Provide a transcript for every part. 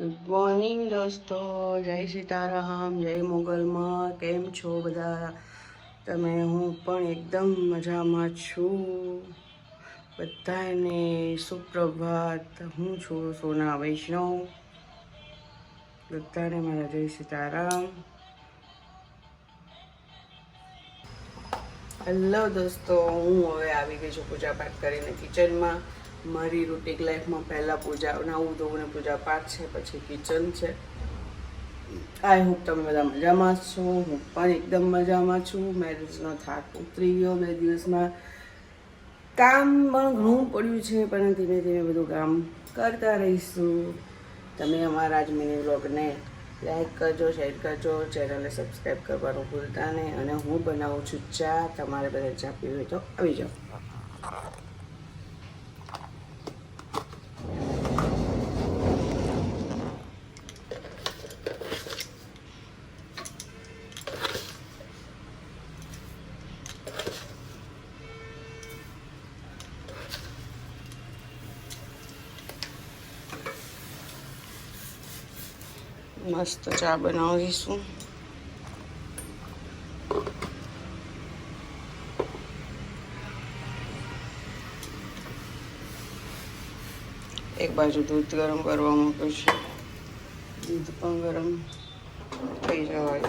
Good morning દોસ્તો. જય સીતારામ, જય મોગલમાં. કેમ છો બધા? તમે, હું પણ એકદમ મજામાં છું. બધાને સુપ્રભાત. હું છું સોના વૈષ્ણવ. બધાને મારા જય સીતારામ. હેલો દોસ્તો. હું હવે આવી ગઈ છું પૂજા પાઠ કરીને કિચનમાં મારી રૂટિક લાઈફમાં પહેલાં પૂજા, નાવું ધોવું ને પૂજા પાઠ છે, પછી કિચન છે. આઈ હોપ તમે બધા મજામાં છો. હું પણ એકદમ મજામાં છું. મેરેજનો થાક ઉતરી ગયો બે દિવસમાં. કામ પણ ઘણું પડ્યું છે, પણ ધીમે ધીમે બધું કામ કરતા રહીશું. તમે અમારા જ મિની વ્લોગને લાઈક કરજો, શેર કરજો, ચેનલને સબસ્ક્રાઈબ કરવાનું ભૂલતા નહીં. અને હું બનાવું છું ચા. તમારે બધા ચા પીવી તો આવી જાઓ. મસ્ત ચા બનાવીશું. એક બાજુ દૂધ ગરમ કરવા મૂક્યું છે. દૂધ પણ ગરમ થઈ જવાય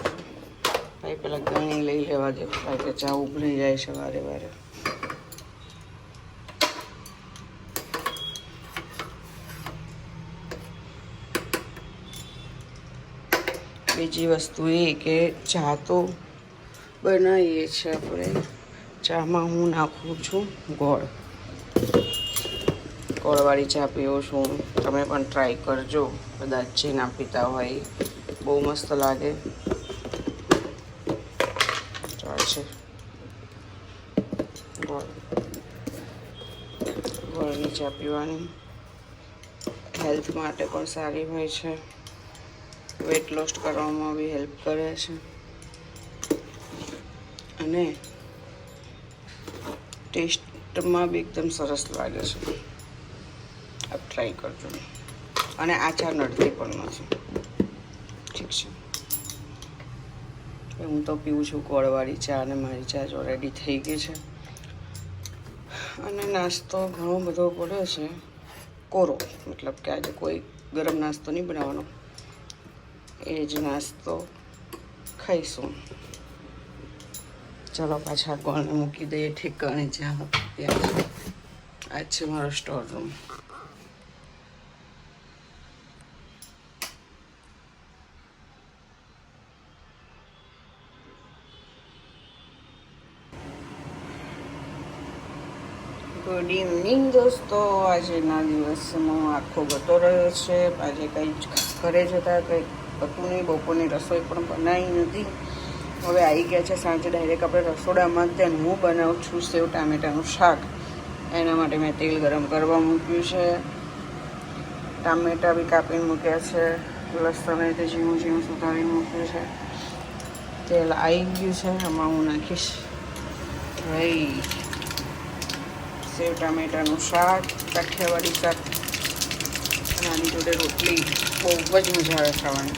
ભાઈ, પેલા ગણી લઈ લેવા દે, કારણ કે ચા ઉભરી જાય છે વારે વારે. બીજી વસ્તુ એ કે ચા તો બનાવીએ છીએ આપણે. ચામાં હું નાખું છું ગોળ. ગોળવાળી ચા પીવું છું તમે પણ ટ્રાય કરજો. કદાચ જે ના પીતા હોય બહુ મસ્ત લાગે. છે. ગોળ. ગોળની ચા પીવાની. હેલ્થ માટે પણ સારી હોય છે. વેટ લોસ કરવામાં બી હેલ્પ કરે છે. અને ટેસ્ટમાં બી એકદમ સરસ લાગે છે. આપ ટ્રાય કરજો. અને આચાર નડતી પણ નથી. ઠીક છે. હું તો પીવું છું ગોળવાળી ચા અને મારી ચા જ ઓલરેડી થઈ ગઈ છે. અને નાસ્તો ઘણો બધો પડ્યો છે. કોરો, મતલબ કે આજે કોઈ ગરમ નાસ્તો નહીં બનાવવાનો. એ જ નાસ્તો ખાઈશું. ચલો પાછા ગોળને મૂકી દઈએ ઠેકાણે જ્યાં ત્યાં આ છે મારો સ્ટોર રૂમ ગુડ ઇવનિંગ દોસ્તો. આજના દિવસમાં આખો ગતો રહ્યો છે. આજે કંઈ ઘરે જતા કંઈ હતું નહીં બપોરની રસોઈ પણ બનાવી નથી. હવે આવી ગયા છે સાંજે ડાયરેક્ટ આપણે રસોડામાં જ હું બનાવું છું સેવ ટામેટાનું શાક. એના માટે મેં તેલ ગરમ કરવા મૂક્યું છે. ટામેટા બી કાપીને મૂક્યા છે. લસણ રીતે ઝીણું ઝીણું સુધારીને મૂક્યું છે. તેલ આવી ગયું છે. એમાં હું નાખીશ. રહી સેવ ટામેટાનું શાક, કાઠિયાવાડી શાક, અને આની જોડે રોટલી. બહુ જ મજા આવે ખાવાની.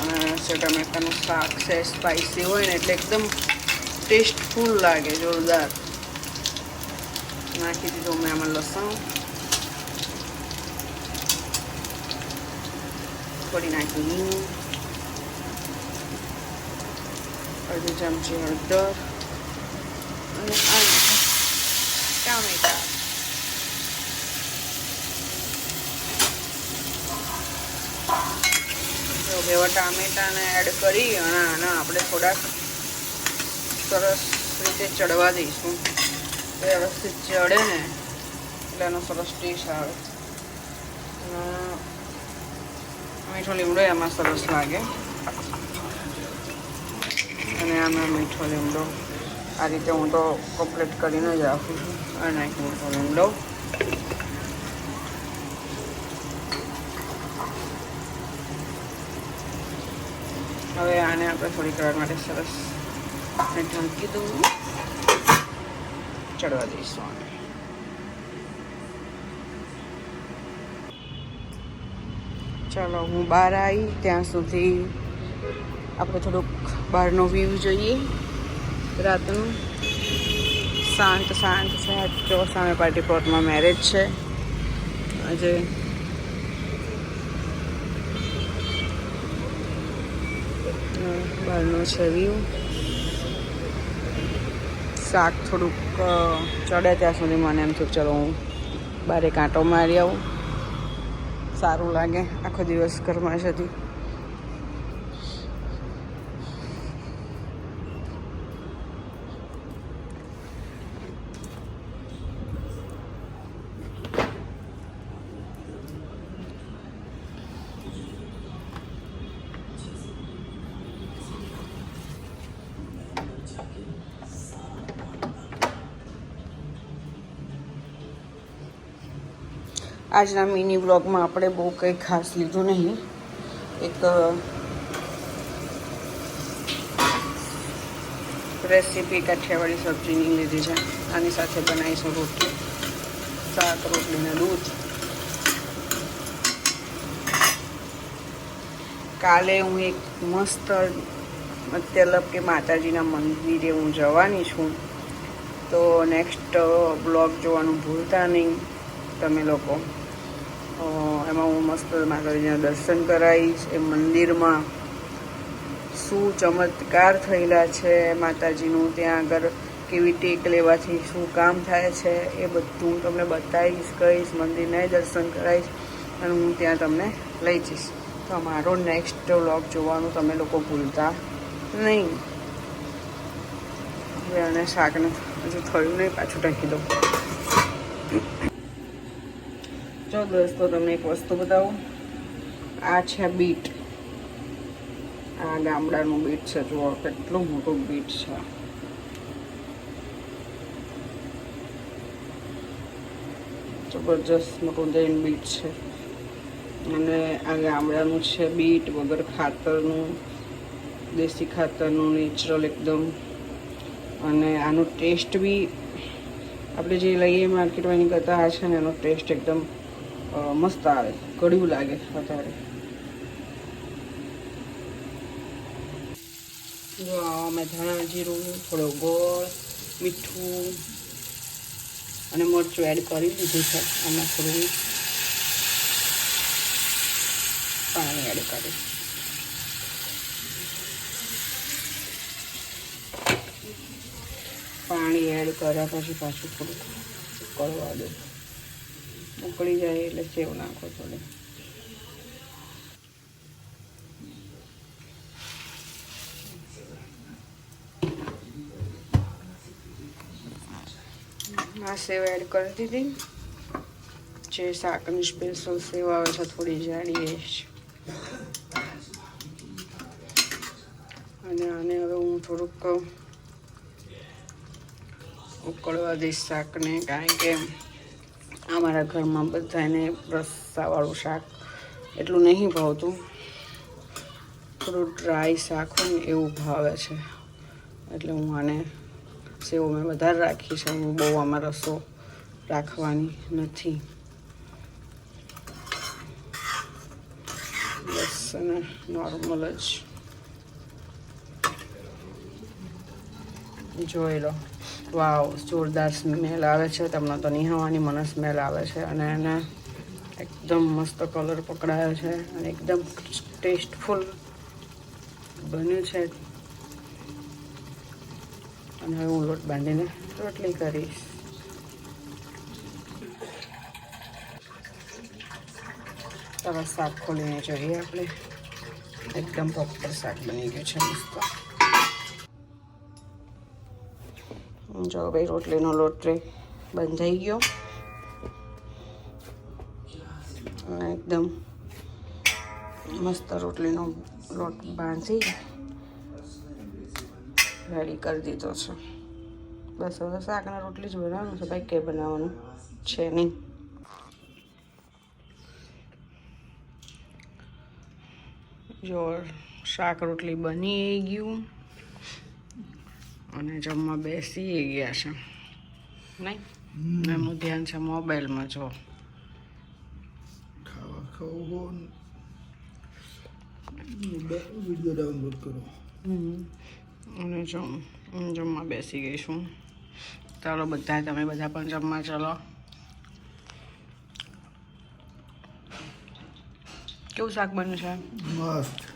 અને સેવ ટામેટાનું શાક છે સ્પાઇસી હોય ને એટલે એકદમ ટેસ્ટફુલ લાગે, જોરદાર. નાખી દીધું મેં આમાં લસણ. થોડી નાખી હિંગ. અડધી ચમચી હળદર. અને આ ટામેટા. એવા ટામેટાને એડ કરી અને આના આપણે થોડાક સરસ રીતે ચડવા દઈશું. વ્યવસ્થિત ચડે ને, એટલે એનો સરસ ટેસ્ટ આવે. મીઠો લીમડો એમાં સરસ લાગે. અને આમાં મીઠો લીમડો આ રીતે હું તો કમ્પ્લીટ કરીને જ રાખું છું. અને મીઠો લીમડો. હવે આને આપણે થોડીક વાર માટે સરસ ઢાંકી દઉં. ચડવા દઈશું આને. ચાલો, હું બહાર આવી, ત્યાં સુધી આપણે થોડુંક બહારનો વ્યૂ જોઈએ. રાતનું શાંત શાંત છે. જો સામે પાર્ટી પ્લોટમાં મેરેજ છે. આજે બહારનો છે વ્યૂ શાક થોડુંક ચડે ત્યાં સુધી મને એમ થયું ચલો હું બારે કાંટો મારી આવું. સારું લાગે આખો દિવસ ઘરમાં જ આજના મિની બ્લોગમાં આપણે બહુ કંઈ ખાસ લીધું નહીં. એક રેસીપી કાઠિયાવાડી સબ્જીની લીધી છે. આની સાથે બનાવીશું રોટલી. શાક રોટલીને દૂધ. કાલે હું એક મસ્ત મતલબ કે માતાજીના મંદિરે હું જવાની છું. તો નેક્સ્ટ બ્લોગ જોવાનું ભૂલતા નહીં. તમે લોકો. એમાં હું મસ્ત માતાજીના દર્શન કરાવીશ. એ મંદિરમાં શું ચમત્કાર થયેલા છે માતાજીનું, ત્યાં આગળ કેવી ટેક લેવાથી શું કામ થાય છે, એ બધું હું તમને બતાવીશ, કહીશ, મંદિરને દર્શન કરાવીશ અને હું ત્યાં તમને લઈ જઈશ. તો મારો નેક્સ્ટ વ્લોગ જોવાનું તમે લોકો ભૂલતા નહીં. હવે અને શાકને હજુ થયું નહીં, પાછું ઢાંકી દઉં. જો દોસ્તો તમને એક વસ્તુ બતાવું. આ છે બીટ. આ ગામડાનું બીટ છે, જુઓ કેટલું મોટું બીટ છે. જબરજસ્ત મોટું જૈન બીટ છે. અને આ ગામડાનું છે બીટ, વગર ખાતરનું, દેશી ખાતરનું નેચરલ એકદમ. અને આનો ટેસ્ટ બી આપણે જે લઈએ માર્કેટમાં એની કરતાં આ છે ને એનો ટેસ્ટ એકદમ મસ્ત આવે. કડવું લાગે વધારે. અમે ધાણા જીરું, થોડો ગોળ, મીઠું અને મરચું એડ કરી દીધું છે. આમાં થોડું પાણી એડ કરી પાણી એડ કર્યા પછી પાછું થોડું કરવા દો ઉકળી જાય એટલે સેવ નાખો થોડી. આ સેવ એડ કરી દીધી. જે શાકની સ્પેશિયલ સેવ આવે છે, થોડી જાડી અને આને હવે હું થોડુંક ઉકળવા દઈશ શાકને, કારણ કે અમારા ઘરમાં બધાને રસ્સાવાળું શાક એટલું નહીં ભાવતું. થોડું ડ્રાય શાક હોય ને એવું ભાવે છે. એટલે હું આને સેવ મેં વધારે રાખી છે. હું બહુ આમાં રસો રાખવાની નથી. બસ અને નોર્મલ જ. જોઈ લો. વાવ, જોરદાર સ્મેલ આવે છે, તમને તો નિહાવાની મને સ્મેલ આવે છે. અને એને એકદમ મસ્ત કલર પકડાયો છે અને એકદમ ટેસ્ટફુલ બન્યું છે. અને હવે હું લોટ બાંધીને રોટલી કરીશ. સરસ શાક ખોલીને જોઈએ આપણે. એકદમ પ્રોપર શાક બની ગયું છે, મસ્ત. જો ભાઈ, રોટલીનો લોટ રે બંધાઈ ગયો. એકદમ મસ્ત રોટલીનો લોટ બાંધી રેડી કરી દીધો છે. બસ હવે શાકના રોટલી જ બનાવવાનું છે ભાઈ કંઈ બનાવવાનું છે નહીં. જો, શાક રોટલી બની ગયું. અને જમવા બેસી ગયા છે. નહીં? એનું ધ્યાન છે મોબાઈલમાં જો. ખાવા ખાવું વીડિયો ડાઉનલોડ કરો. અને જો હું જમવા બેસી ગઈ છું. ચાલો બધા તમે બધા પણ જમવા ચાલો. કેવું શાક બન્યું છે? મસ્ત.